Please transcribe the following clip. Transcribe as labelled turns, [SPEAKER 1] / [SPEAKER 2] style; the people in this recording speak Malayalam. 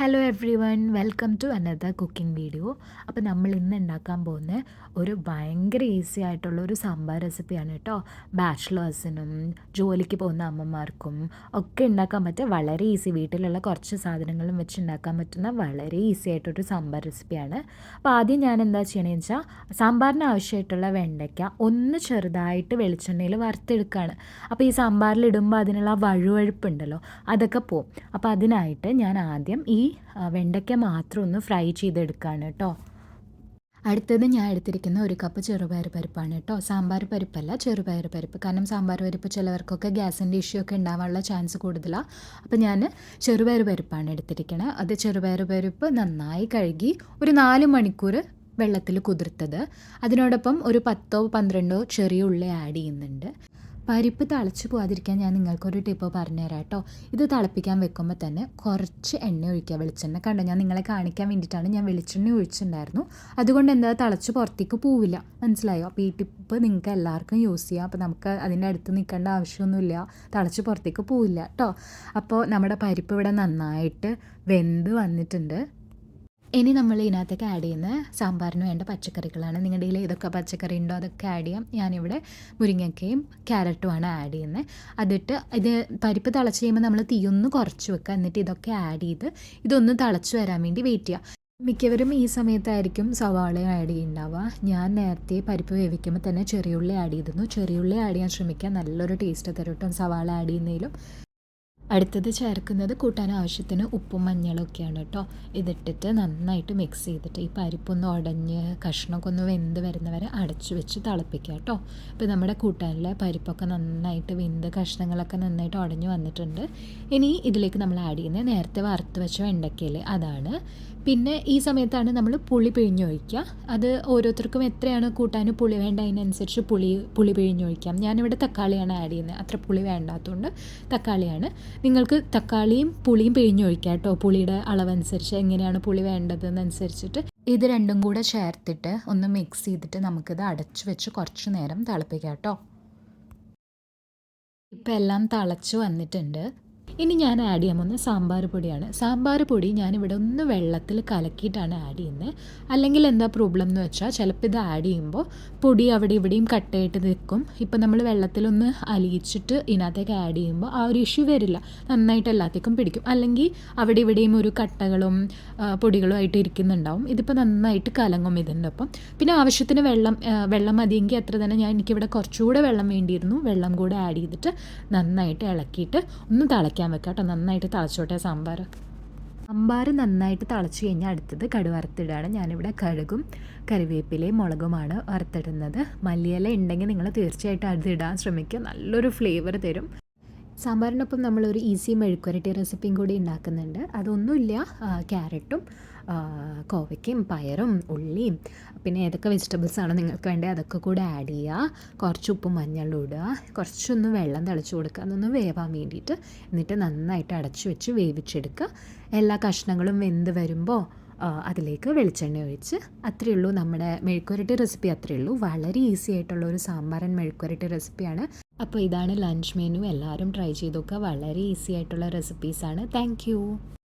[SPEAKER 1] Hello everyone welcome to another cooking video അപ്പോൾ നമ്മൾ ഇന്ന് ഉണ്ടാക്കാൻ പോകുന്ന ഒരു ഭയങ്കര ഈസി ആയിട്ടുള്ള ഒരു സാമ്പാർ റെസിപ്പിയാണ് കേട്ടോ. ബാച്ചിലേഴ്സിനും ജോലിക്ക് പോകുന്ന അമ്മമാർക്കും ഒക്കെ ഉണ്ടാക്കാൻ പറ്റിയ വളരെ ഈസി വീട്ടിലുള്ള കുറച്ച് സാധനങ്ങളും വെച്ച് ഉണ്ടാക്കാൻ പറ്റുന്ന വളരെ ഈസി ആയിട്ടൊരു സാമ്പാർ റെസിപ്പിയാണ് അപ്പോൾ ആദ്യം ഞാൻ എന്താ ചെയ്യണമെന്ന് വെച്ചാൽ സാമ്പാറിന് ആവശ്യമായിട്ടുള്ള വെണ്ടയ്ക്ക ഒന്ന് ചെറുതായിട്ട് വെളിച്ചെണ്ണയിൽ വറുത്തെടുക്കുകയാണ് അപ്പോൾ ഈ സാമ്പാറിൽ ഇടുമ്പോൾ അതിനുള്ള വഴുവഴുപ്പുണ്ടല്ലോ അതൊക്കെ പോവും. അപ്പോൾ അതിനായിട്ട് ഞാൻ ആദ്യം ഈ വെണ്ടയ്ക്ക മാത്രം ഒന്ന് ഫ്രൈ ചെയ്തെടുക്കുകയാണ് കേട്ടോ. അടുത്തത് ഞാൻ എടുത്തിരിക്കുന്ന ഒരു കപ്പ് ചെറുപയർ പരിപ്പാണ് കേട്ടോ. സാമ്പാർ പരിപ്പല്ല ചെറുപയർ പരിപ്പ്. കാരണം സാമ്പാർ പരിപ്പ് ചിലവർക്കൊക്കെ ഗ്യാസിന്റെ ഇഷ്യൂ ഒക്കെ ഉണ്ടാവാനുള്ള ചാൻസ് കൂടുതലാണ് അപ്പോൾ ഞാൻ ചെറുപയർ പരിപ്പാണ് എടുത്തിരിക്കുന്നത് അത് ചെറുപയർ പരിപ്പ് നന്നായി കഴുകി ഒരു നാല് മണിക്കൂർ വെള്ളത്തിൽ കുതിർത്തത്. അതിനോടൊപ്പം ഒരു പത്തോ പന്ത്രണ്ടോ ചെറിയ ഉള്ളി ആഡ് ചെയ്യുന്നുണ്ട്. പരിപ്പ് തിളച്ച് പോകാതിരിക്കാൻ ഞാൻ നിങ്ങൾക്കൊരു ടിപ്പ് പറഞ്ഞുതരാം കേട്ടോ ഇത് തിളപ്പിക്കാൻ വെക്കുമ്പോൾ തന്നെ കുറച്ച് എണ്ണ ഒഴിക്കുക വെളിച്ചെണ്ണ. കണ്ടോ ഞാൻ നിങ്ങളെ കാണിക്കാൻ വേണ്ടിയിട്ടാണ് ഞാൻ വെളിച്ചെണ്ണ ഒഴിച്ചിട്ടുണ്ടായിരുന്നു. അതുകൊണ്ട് എന്താ തിളച്ച് പുറത്തേക്ക് പോവില്ല. മനസ്സിലായോ? അപ്പോൾ ഈ ടിപ്പ് നിങ്ങൾക്ക് എല്ലാവർക്കും യൂസ് ചെയ്യാം. അപ്പോൾ നമുക്ക് അതിന്റെ അടുത്ത് നിൽക്കേണ്ട ആവശ്യമൊന്നുമില്ല. തിളച്ച് പുറത്തേക്ക് പോവില്ല കേട്ടോ അപ്പോൾ നമ്മുടെ പരിപ്പ് ഇവിടെ നന്നായിട്ട് വെന്ത് വന്നിട്ടുണ്ട്. ഇനി നമ്മൾ ഇതിനകത്തേക്ക് ആഡ് ചെയ്യുന്ന സാമ്പാറിന് വേണ്ട പച്ചക്കറികളാണ്. നിങ്ങളുടെ കയ്യിൽ ഏതൊക്കെ പച്ചക്കറി ഉണ്ടോ അതൊക്കെ ആഡ് ചെയ്യാം. ഞാനിവിടെ മുരിങ്ങക്കയും ക്യാരറ്റുമാണ് ആഡ് ചെയ്യുന്നത്. അതിട്ട് ഇത് പരിപ്പ് തിളച്ച് കഴിയുമ്പോൾ നമ്മൾ തീയൊന്ന് കുറച്ച് വെക്കുക. എന്നിട്ട് ഇതൊക്കെ ആഡ് ചെയ്ത് ഇതൊന്ന് തിളച്ച് വരാൻ വേണ്ടി വെയിറ്റ് ചെയ്യുക. മിക്കവരും ഈ സമയത്തായിരിക്കും സവാള ആഡ് ചെയ്യുന്നുണ്ടാവുക. ഞാൻ നേരത്തെ പരിപ്പ് വേവിക്കുമ്പോൾ തന്നെ ചെറിയുള്ളി ആഡ് ചെയ്തിരുന്നു. ചെറിയുള്ളി ആഡ് ചെയ്യാൻ ശ്രമിക്കുക. നല്ലൊരു ടേസ്റ്റ് തരും കേട്ടോ സവാള ആഡ് ചെയ്യുന്നതിലും. അടുത്തത് ചേർക്കുന്നത് കൂട്ടാൻ ആവശ്യത്തിന് ഉപ്പും മഞ്ഞളും ഒക്കെയാണ് കേട്ടോ. ഇതിട്ടിട്ട് നന്നായിട്ട് മിക്സ് ചെയ്തിട്ട് ഈ പരിപ്പൊന്ന് ഉടഞ്ഞ് കഷ്ണമൊക്കെ ഒന്ന് വെന്ത് വരുന്നവരെ അടച്ചു വെച്ച് തിളപ്പിക്കുക കേട്ടോ. ഇപ്പോൾ നമ്മുടെ കൂട്ടാനിലെ പരിപ്പൊക്കെ നന്നായിട്ട് വെന്ത് കഷ്ണങ്ങളൊക്കെ നന്നായിട്ട് ഉടഞ്ഞു വന്നിട്ടുണ്ട്. ഇനി ഇതിലേക്ക് നമ്മൾ ആഡ് ചെയ്യുന്നത് നേരത്തെ വറുത്ത് വെച്ച വെണ്ടയ്ക്കയിൽ അതാണ്. പിന്നെ ഈ സമയത്താണ് നമ്മൾ പുളി പിഴിഞ്ഞൊഴിക്കുക. അത് ഓരോരുത്തർക്കും എത്രയാണ് കൂട്ടാൻ പുളി വേണ്ട അതിനനുസരിച്ച് പുളി പുളി പിഴിഞ്ഞൊഴിക്കാം. ഞാനിവിടെ തക്കാളിയാണ് ആഡ് ചെയ്യുന്നത്. അത്ര പുളി വേണ്ടാത്തതുകൊണ്ട് തക്കാളിയാണ്. നിങ്ങൾക്ക് തക്കാളിയും പുളിയും പിഴിഞ്ഞൊഴിക്കാം കേട്ടോ. പുളിയുടെ അളവനുസരിച്ച് എങ്ങനെയാണ് പുളി വേണ്ടതെന്നനുസരിച്ചിട്ട് ഇത് രണ്ടും കൂടെ ചേർത്തിട്ട് ഒന്ന് മിക്സ് ചെയ്തിട്ട് നമുക്കിത് അടച്ചു വെച്ച് കുറച്ച് നേരം തിളപ്പിക്കാം കേട്ടോ. ഇപ്പം എല്ലാം തിളച്ച് വന്നിട്ടുണ്ട്. ഇനി ഞാൻ ആഡ് ചെയ്യാൻ പോകുന്നത് സാമ്പാർ പൊടിയാണ്. സാമ്പാർ പൊടി ഞാനിവിടെ ഒന്ന് വെള്ളത്തിൽ കലക്കിയിട്ടാണ് ആഡ് ചെയ്യുന്നത് അല്ലെങ്കിൽ എന്താ പ്രോബ്ലം എന്ന് വെച്ചാൽ ചിലപ്പോൾ ഇത് ആഡ് ചെയ്യുമ്പോൾ പൊടി അവിടെ ഇവിടെയും കട്ടായിട്ട് നിൽക്കും. ഇപ്പം നമ്മൾ വെള്ളത്തിലൊന്ന് അലിയിച്ചിട്ട് ഇതിനകത്തേക്ക് ആഡ് ചെയ്യുമ്പോൾ ആ ഒരു ഇഷ്യൂ വരില്ല. നന്നായിട്ട് എല്ലാത്തേക്കും പിടിക്കും. അല്ലെങ്കിൽ അവിടെ ഇവിടെയും ഒരു കട്ടകളും പൊടികളും ആയിട്ട് ഇരിക്കുന്നുണ്ടാവും. ഇതിപ്പോൾ നന്നായിട്ട് കലങ്ങും ഇതിന്റെ ഒപ്പം. പിന്നെ ആവശ്യത്തിന് വെള്ളം വെള്ളം മതിയെങ്കിൽ അത്ര തന്നെ ഞാൻ എനിക്കിവിടെ കുറച്ചുകൂടെ വെള്ളം വേണ്ടിയിരുന്നു. വെള്ളം കൂടെ ആഡ് ചെയ്തിട്ട് നന്നായിട്ട് ഇളക്കിയിട്ട് ഒന്ന് തിളയ്ക്കാൻ വെക്കാം കേട്ടോ. നന്നായിട്ട് തിളച്ചോട്ടെ സാമ്പാർ സാമ്പാർ നന്നായിട്ട് തിളച്ച് കഴിഞ്ഞാൽ അടുത്തത് കടു വറുത്തിടുകയാണ് ഞാനിവിടെ കടുകും കറിവേപ്പിലയും മുളകുമാണ് വറുത്തിടുന്നത്. മല്ലിയില ഉണ്ടെങ്കിൽ നിങ്ങൾ തീർച്ചയായിട്ടും അത് ഇടാൻ ശ്രമിക്കുക നല്ലൊരു ഫ്ലേവർ തരും. സാമ്പാറിനൊപ്പം നമ്മളൊരു ഈസി മെഴുക്കുരട്ടി റെസിപ്പിയും കൂടി ഉണ്ടാക്കുന്നുണ്ട്. അതൊന്നുമില്ല ക്യാരറ്റും കോവയ്ക്കയും പയറും ഉള്ളിയും പിന്നെ ഏതൊക്കെ വെജിറ്റബിൾസ് ആണ് നിങ്ങൾക്ക് വേണ്ടത് അതൊക്കെ കൂടെ ആഡ് ചെയ്യുക കുറച്ച് ഉപ്പും മഞ്ഞളും ഇടുക കുറച്ചൊന്ന് വെള്ളം തിളച്ച് കൊടുക്കുക അതൊന്ന് വേവാൻ വേണ്ടിയിട്ട് എന്നിട്ട് നന്നായിട്ട് അടച്ചു വെച്ച് വേവിച്ചെടുക്കുക എല്ലാ കഷ്ണങ്ങളും വെന്ത് വരുമ്പോൾ അതിലേക്ക് വെളിച്ചെണ്ണ ഒഴിച്ച് അത്രയേ ഉള്ളൂ. നമ്മുടെ മെഴുക്കുരട്ടി റെസിപ്പി അത്രയേ ഉള്ളൂ. വളരെ ഈസി ആയിട്ടുള്ള ഒരു സാമ്പാറൻ മെഴുക്കുരട്ടി റെസിപ്പിയാണ് അപ്പോൾ ഇതാണ് ലഞ്ച് മെനു എല്ലാവരും ട്രൈ ചെയ്ത് നോക്കുക. വളരെ ഈസി ആയിട്ടുള്ള റെസിപ്പീസാണ് താങ്ക്